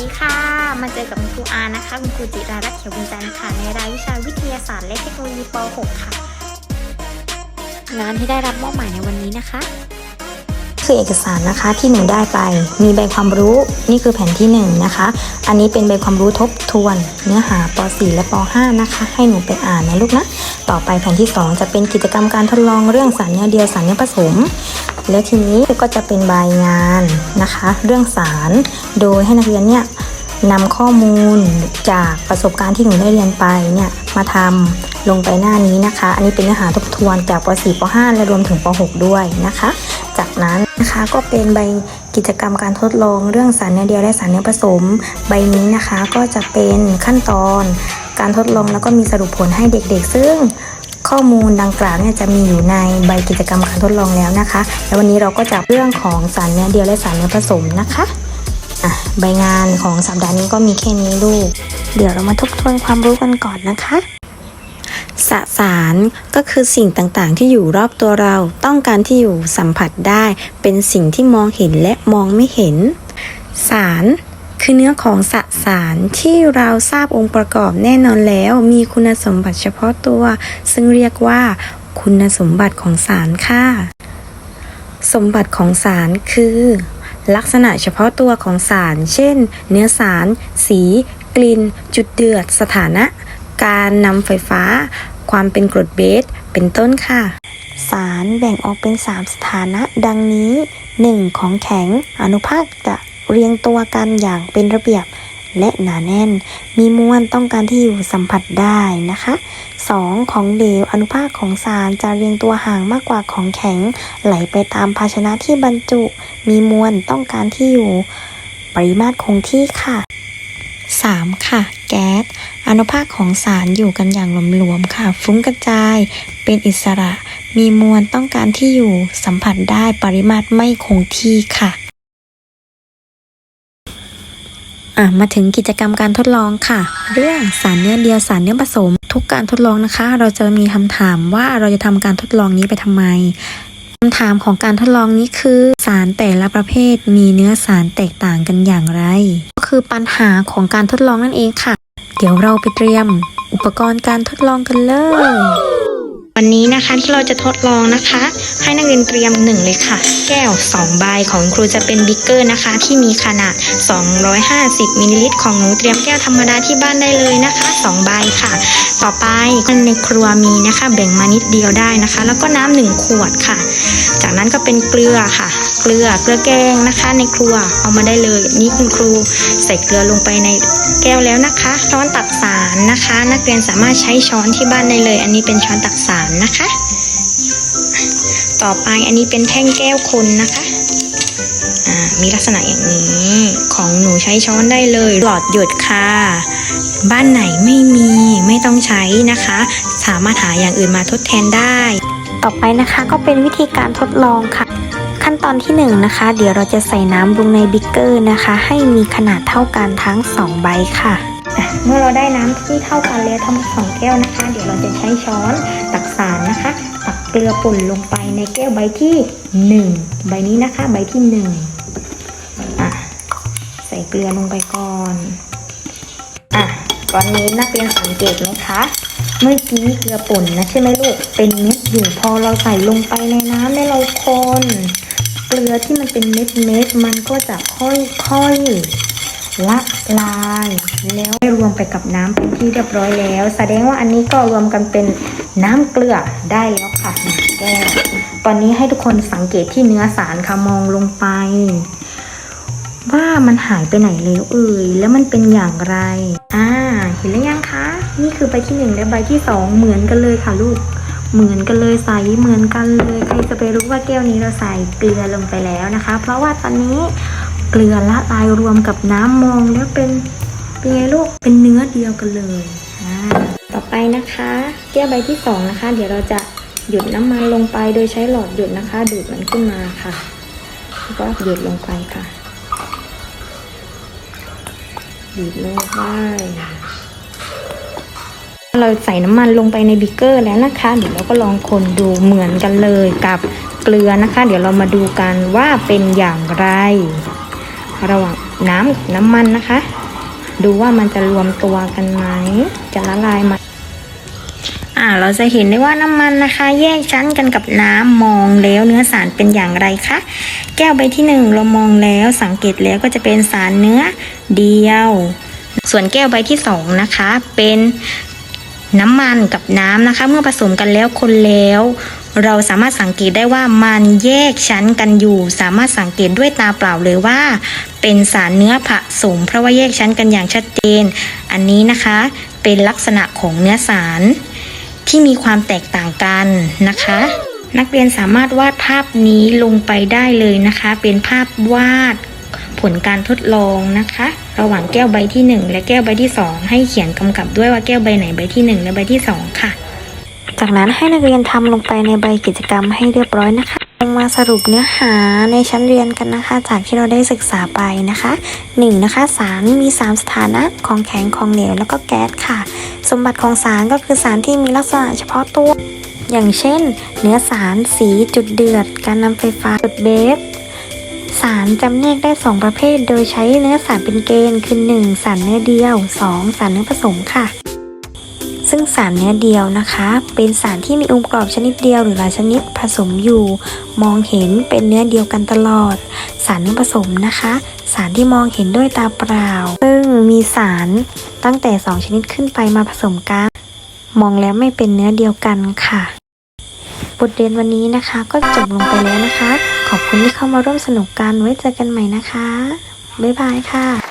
ดีค่ะ มาเจอกับคุณครูอานะคะ คุณครูจิรารัตน์เขียวบุญจันทร์ค่ะ ในรายวิชาวิทยาศาสตร์และเทคโนโลยีป .6 ค่ะ งานที่ได้รับมอบหมายในวันนี้นะคะ คือเอกสารนะคะที่หนูได้ไป มีใบความรู้ นี่คือแผ่นที่1นงนะคะ อันนี้เป็นใบความรู้ทบทวน เนื้อหาป .4 และป .5 นะคะ ให้หนูไปอ่านนะลูกนะ ต่อไปแผ่นที่ 2 จะเป็นกิจกรรมการทดลองเรื่องสารเนื้อเดียวสารเนื้อผสม แล้วทีนี้ก็จะเป็นใบงานนะคะ เรื่องสาร โดยให้นักเรียนเนี่ยนำข้อมูลจากประสบการณ์ที่หนูได้เรียนไปเนี่ยมาทำลงไปหน้านี้นะคะ อันนี้เป็นเนื้อหาทบทวนจากป .4 ป .5 และรวมถึงป .6 ด้วยนะคะ จากนั้นนะคะก็เป็นใบกิจกรรมการทดลองเรื่องสารเนื้อเดียวและสารเนื้อผสม ใบนี้นะคะก็จะเป็นขั้นตอนการทดลองแล้วก็มีสรุปผลให้เด็กๆ ซึ่ง ข้อมูลดังกล่าวเนี่ยจะมีอยู่ในใบกิจกรรมการทดลองแล้วนะคะ แล้ววันนี้เราก็จะเรื่องของสารเนื้อเดียวและสารเนื้อผสมนะคะอะใบงานของสัปดาห์นี้ก็มีแค่นี้ลูก เดี๋ยวเรามาทบทวนความรู้กันก่อนนะคะสสารก็คือสิ่งต่างๆ ที่อยู่รอบตัวเรา ต้องการที่อยู่สัมผัสได้ เป็นสิ่งที่มองเห็นและมองไม่เห็น สาร คือเนื้อของสสารที่เราทราบองค์ประกอบแน่นอนแล้ว มีคุณสมบัติเฉพาะตัว ซึ่งเรียกว่า คุณสมบัติของสารค่ะ สมบัติของสารคือ ลักษณะเฉพาะตัวของสาร เช่น เนื้อสาร สี กลิ่น จุดเดือด สถานะ การนำไฟฟ้า ความเป็นกรดเบส เป็นต้นค่ะสารแบ่งออกเป็น 3 สถานะ ดังนี้ 1. ของแข็ง อนุภาคจะ เรียงตัวกันอย่างเป็นระเบียบและหนาแน่น มีมวลต้องการที่อยู่สัมผัสได้นะคะ 2. ของเหลวอนุภาคของสารจะเรียงตัวห่างมากกว่าของแข็ง ไหลไปตามภาชนะที่บรรจุ มีมวลต้องการที่อยู่ ปริมาตรคงที่ค่ะ 3. ค่ะ แก๊สอนุภาคของสารอยู่กันอย่างหลวมๆค่ะ ฟุ้งกระจาย เป็นอิสระ มีมวลต้องการที่อยู่สัมผัสได้ปริมาตรไม่คงที่ค่ะ อะมาถึงกิจกรรมการทดลองค่ะ เรื่องสารเนื้อเดียวสารเนื้อผสม ทุกการทดลองนะคะ เราจะมีคำถามว่าเราจะทำการทดลองนี้ไปทำไมคำถามของการทดลองนี้คือ สารแต่ละประเภทมีเนื้อสารแตกต่างกันอย่างไร ก็คือปัญหาของการทดลองนั่นเองค่ะ เดี๋ยวเราไปเตรียมอุปกรณ์การทดลองกันเลย วันนี้นะคะที่เราจะทดลองนะคะ ให้นักเรียนเตรียมหนึ่งเลยค่ะ แก้ว 2 ใบของครูจะเป็นบิ๊กเกอร์นะคะ ที่มีขนาด 250มิลลิลิตรของหนูเตรียมแก้วธรรมดาที่บ้านได้เลยนะคะ 2 ใบค่ะ ต่อไปในครัวมีนะคะ แบ่งมานิดเดียวได้นะคะ แล้วก็น้ำหนึ่งขวดค่ะ จากนั้นก็เป็นเกลือค่ะ เกลือเกลือแกงนะคะ ในครัวเอามาได้เลยนี่คุณครูใส่เกลือลงไปในแก้วแล้วนะคะช้อนตักสาารนะคะ นักเรียนสามารถใช้ช้อนที่บ้านได้เลย อันนี้เป็นช้อนตักสารนะคะ ต่อไปอันนี้เป็นแท่งแก้วคนนะคะมีลักษณะอย่างนี้ ของหนูใช้ช้อนได้เลย หลอดหยดค่ะ บ้านไหนไม่มีไม่ต้องใช้นะคะ สามารถหาอย่างอื่นมาทดแทนได้ ต่อไปนะคะก็เป็นวิธีการทดลองค่ะ ขั้นตอนที่1นงนะคะ เดี๋ยวเราจะใส่น้ำลงในบิ๊กเกอร์นะคะ ให้มีขนาดเท่ากันทั้ง 2 ใบค่ะ เมื่อเราได้น้ำที่เท่ากันแล้วทั้งสองแก้วนะคะ เดี๋ยวเราจะใช้ช้อนตักสารนะคะ ตักเกลือป่นลงไปในแก้วใบที่ 1 ใบนี้นะคะ ใบที่1อะใส่เกลือลงไปก่อนอะตอนนี้นักเรียนสังเกตไหมคะเมื่อกี้เกลือป่นนะใช่ไหมลูกเป็นเม็ดอยู่พอเราใส่ลงไปในน้ำแล้วเราคนเกลือที่มันเป็นเม็ดเม็ดมันก็จะค่อยๆ ละลายแล้วรวมไปกับน้ำเป็นที่เรียบร้อยแล้ว แสดงว่าอันนี้ก็รวมกันเป็นน้ำเกลือได้แล้วค่ะหนึ่งแก้วตอนนี้ให้ทุกคนสังเกตที่เนื้อสารค่ะมองลงไป ว่ามันหายไปไหนแล้วเอ่ยแล้วมันเป็นอย่างไรอ่าเห็นหรือยังคะ นี่คือใบที่หนึ่งและใบที่สองเหมือนกันเลยค่ะลูกเหมือนกันเลยใสเหมือนกันเลย ใครจะไปรู้ว่าแก้วนี้เราใส่เกลือลงไปแล้วนะคะ เพราะว่าตอนนี้ เกลือละลายรวมกับน้ำมองแล้วเป็นเป็นไงลูกเป็นเนื้อเดียวกันเลยต่อไปนะคะแก้วใบที่สองนะคะ เดี๋ยวเราจะหยดน้ำมันลงไปโดยใช้หลอดหยดนะคะ ดูดมันขึ้นมาค่ะแล้วก็หยดลงไปค่ะบีบลงไปเราใส่น้ำมันลงไปในบิกเกอร์แล้วนะคะ เดี๋ยวเราก็ลองคนดูเหมือนกันเลยกับเกลือนะคะ เดี๋ยวเรามาดูกันว่าเป็นอย่างไร ระหว่างน้ำกับน้ำมันนะคะ ดูว่ามันจะรวมตัวกันไหม จะละลายไหมอ่าเราจะเห็นได้ว่าน้ำมันนะคะ แยกชั้นกันกับน้ำมองแล้วเนื้อสารเป็นอย่างไรคะแก้วใบที่หนึ่งเรามองแล้วสังเกตแล้วก็จะเป็นสารเนื้อเดียว ส่วนแก้วใบที่สองนะคะ เป็น น้ำมันกับน้ำนะคะ เมื่อผสมกันแล้วคนแล้ว เราสามารถสังเกตได้ว่ามันแยกชั้นกันอยู่ สามารถสังเกตด้วยตาเปล่าเลยว่า เป็นสารเนื้อผสมเพราะว่าแยกชั้นกันอย่างชัดเจน อันนี้นะคะเป็นลักษณะของเนื้อสารที่มีความแตกต่างกันนะคะ นักเรียนสามารถวาดภาพนี้ลงไปได้เลยนะคะ เป็นภาพวาด ผลการทดลองนะคะ ระหว่างแก้วใบที่ 1 และแก้วใบที่ 2 ให้เขียนกำกับด้วยว่าแก้วใบไหนใบที่ 1 และใบที่ 2 ค่ะ จากนั้นให้นักเรียนทำลงไปในใบกิจกรรมให้เรียบร้อยนะคะลงมาสรุปเนื้อหาในชั้นเรียนกันนะคะ จากที่เราได้ศึกษาไปนะคะ 1. นะคะสารมี 3 สถานะของแข็งของเหลวแล้วก็แก๊สค่ะ สมบัติของสารก็คือสารที่มีลักษณะเฉพาะตัว อย่างเช่น เนื้อสารสีจุดเดือด การนำไฟฟ้าจุดเบส สารจำแนกได้ 2 ประเภท โดยใช้เนื้อสารเป็นเกณฑ์คือ 1. สารเนื้อเดียว 2. สารเนื้อผสมค่ะ ซึ่งสารเนื้อเดียวนะคะ เป็นสารที่มีองค์ประกอบชนิดเดียวหรือหลายชนิดผสมอยู่ มองเห็นเป็นเนื้อเดียวกันตลอด สารเนื้อผสมนะคะ สารที่มองเห็นด้วยตาเปล่า ซึ่งมีสารตั้งแต่ 2 ชนิดขึ้นไปมาผสมกัน มองแล้วไม่เป็นเนื้อเดียวกันค่ะ บทเรียนวันนี้นะคะก็จบลงไปแล้วนะคะ ขอบคุณที่เข้ามาร่วมสนุกกันไว้เจอกันใหม่นะคะ บ๊ายบายค่ะ